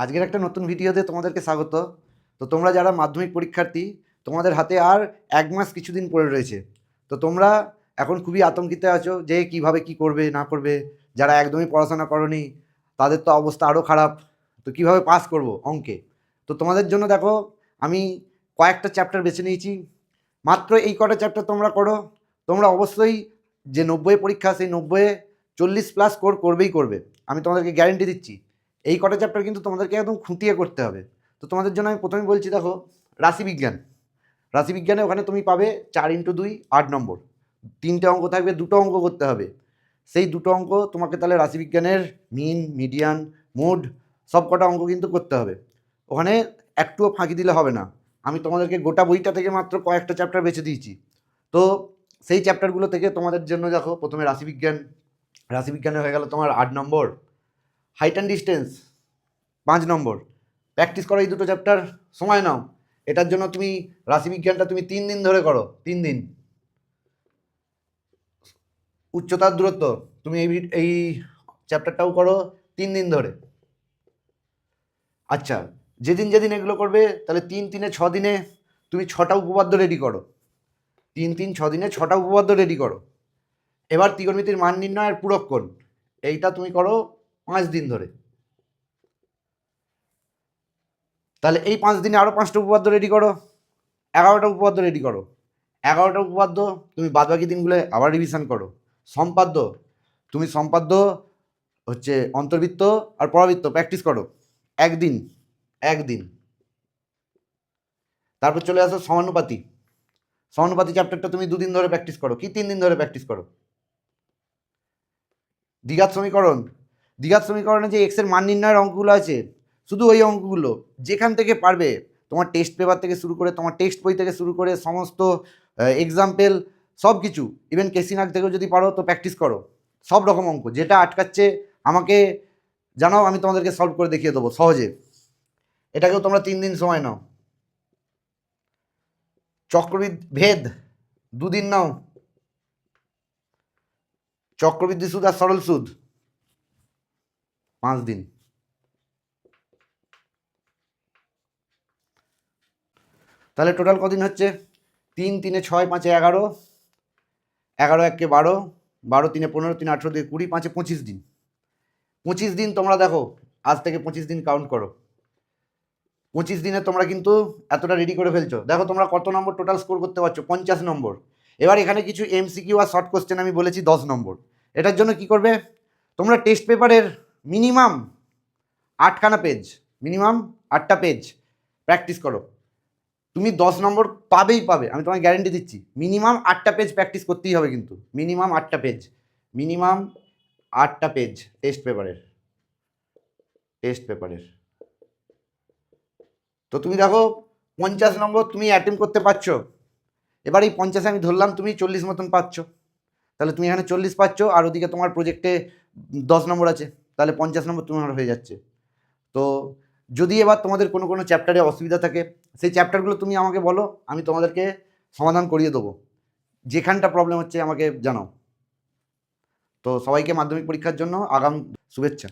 আজকের একটা নতুন ভিডিওতে তোমাদেরকে স্বাগত। তো তোমরা যারা মাধ্যমিক পরীক্ষার্থী, তোমাদের হাতে আর এক মাস কিছুদিন পড়ে রয়েছে। তো তোমরা এখন খুবই আতঙ্কিত আছো যে কীভাবে কি করবে, না করবে। যারা একদমই পড়াশোনা করনি, তাদের তো অবস্থা আরও খারাপ। তো কীভাবে পাস করব অঙ্কে? তো তোমাদের জন্য দেখো, আমি কয়েকটা চ্যাপ্টার বেছে নিয়েছি। মাত্র এই কটা চ্যাপ্টার তোমরা করো। তোমরা অবশ্যই যে নব্বই পরীক্ষা, সেই নব্বইয়ে চল্লিশ প্লাস স্কোর করবেই করবে। আমি তোমাদেরকে গ্যারেন্টি দিচ্ছি। এই কটা চ্যাপ্টার কিন্তু তোমাদেরকে একদম খুঁটিয়ে করতে হবে। তো তোমাদের জন্য আমি প্রথমে বলছি, দেখো রাশিবিজ্ঞান রাশিবিজ্ঞানে ওখানে তুমি পাবে চার ইন্টু দুই, আট নম্বর। তিনটে অঙ্ক থাকবে, দুটো অঙ্ক করতে হবে। সেই দুটো অঙ্ক তোমাকে তাহলে রাশিবিজ্ঞানের মিন মিডিয়ান মুড সব কটা অঙ্ক কিন্তু করতে হবে। ওখানে একটুও ফাঁকি দিলে হবে না। আমি তোমাদেরকে গোটা বইটা থেকে মাত্র কয়েকটা চ্যাপ্টার বেছে দিয়েছি। তো সেই চ্যাপ্টারগুলো থেকে তোমাদের জন্য দেখো, প্রথমে রাশিবিজ্ঞান রাশিবিজ্ঞানে হয়ে গেল তোমার আট নম্বর। হাইট অ্যান্ড ডিস্টেন্স পাঁচ নম্বর। প্র্যাকটিস করো এই দুটো চ্যাপ্টার সময় নাও। এটার জন্য তুমি রাশিবিজ্ঞানটা তুমি তিন দিন ধরে করো, তিন দিন। উচ্চতার দূরত্ব, তুমি এই এই চ্যাপ্টারটাও করো তিন দিন ধরে। আচ্ছা যেদিন যেদিন এগুলো করবে, তাহলে তিন তিনে ছ দিনে তুমি ছটা উপপাদ্য রেডি করো। তিন তিন ছ দিনে ছটা উপপাদ্য রেডি করো। এবার ত্রিকোণমিতির মান নির্ণয় নির্ণয়ের পূরককোণ এইটা তুমি করো পাঁচ দিন ধরে। তাহলে এই পাঁচ দিনে আরও পাঁচটা উপপাদ্য রেডি করো। এগারোটা উপপাদ্য রেডি করো। এগারোটা উপপাদ্য তুমি বাদবাকি দিনগুলো আবার রিভিশন করো। সম্পাদ্য, তুমি সম্পাদ্য, হচ্ছে অন্তর্বৃত্ত আর পরাবৃত্ত প্র্যাকটিস করো। একদিন একদিন। তারপর চলে আসো সমানুপাতি। সমানুপাতি চ্যাপ্টারটা তুমি দুদিন ধরে প্র্যাকটিস করো। কি তিন দিন ধরে প্র্যাকটিস করো? দ্বিঘাত সমীকরণ দ্বিঘাত সমীকরণে যে এক্সের মান নির্ণয়ের অঙ্কগুলো আছে, শুধু ওই অঙ্কগুলো, যেখান থেকে পারবে, তোমার টেস্ট পেপার থেকে শুরু করে, তোমার টেক্সট বই থেকে শুরু করে, সমস্ত এক্সাম্পেল সব কিছু ইভেন কেসিনাক থেকেও যদি পারো, তো প্র্যাকটিস করো। সব রকম অঙ্ক, যেটা আটকাচ্ছে, আমাকে জানাও, আমি তোমাদেরকে সলভ করে দেখিয়ে দেবো, সহজে। এটাকেও তোমরা তিন দিন সময় নাও। চক্রবৃদ্ধি ভেদ, দুদিন নাও। চক্রবৃদ্ধি সুদ আর সরল সুদ। পাঁচ দিন। তাহলে টোটাল কদিন হচ্ছে? তিন, তিনে ছয়, পাঁচে এগারো। এগারো, এককে বারো। বারো, তিনে পনেরো, তিনে আঠেরো, দিয়ে কুড়ি, পাঁচে পঁচিশ দিন। পঁচিশ দিন তোমরা দেখো, আজ থেকে পঁচিশ দিন কাউন্ট করো। পঁচিশ দিনে তোমরা কিন্তু এতটা রেডি করে ফেলছো। দেখো তোমরা কত নম্বর টোটাল স্কোর করতে পারছ? পঞ্চাশ নম্বর। এবার এখানে কিছু এমসিকিউ আর শর্ট কোশ্চেন আমি বলেছি, দশ নম্বর। এটার জন্য কি করবে? তোমরা টেস্ট পেপারের মিনিমাম আটখানা পেজ মিনিমাম আটটা পেজ প্র্যাকটিস করো। তুমি দশ নম্বর পাবেই পাবে, আমি তোমায় গ্যারেন্টি দিচ্ছি। মিনিমাম আটটা পেজ প্র্যাকটিস করতেই হবে কিন্তু। মিনিমাম আটটা পেজ মিনিমাম আটটা পেজ টেস্ট পেপারের টেস্ট পেপারের তো তুমি দেখো, পঞ্চাশ নম্বর তুমি অ্যাটেম্প করতে পারছ। এবার এই পঞ্চাশে আমি ধরলাম তুমি চল্লিশ মতন পাচ্ছ। তাহলে তুমি এখানে চল্লিশ পাচ্ছ, আর ওদিকে তোমার প্রজেক্টে দশ নম্বর আছে। তাহলে পঞ্চাশ নম্বর তোমার হয়ে যাচ্ছে। তো যদি এবার তোমাদের কোনো কোনো চ্যাপ্টারে অসুবিধা থাকে, সেই চ্যাপ্টারগুলো তুমি আমাকে বলো, আমি তোমাদেরকে সমাধান করিয়ে দেবো। যেখানটা প্রবলেম হচ্ছে আমাকে জানাও। তো সবাইকে মাধ্যমিক পরীক্ষার জন্য আগাম শুভেচ্ছা।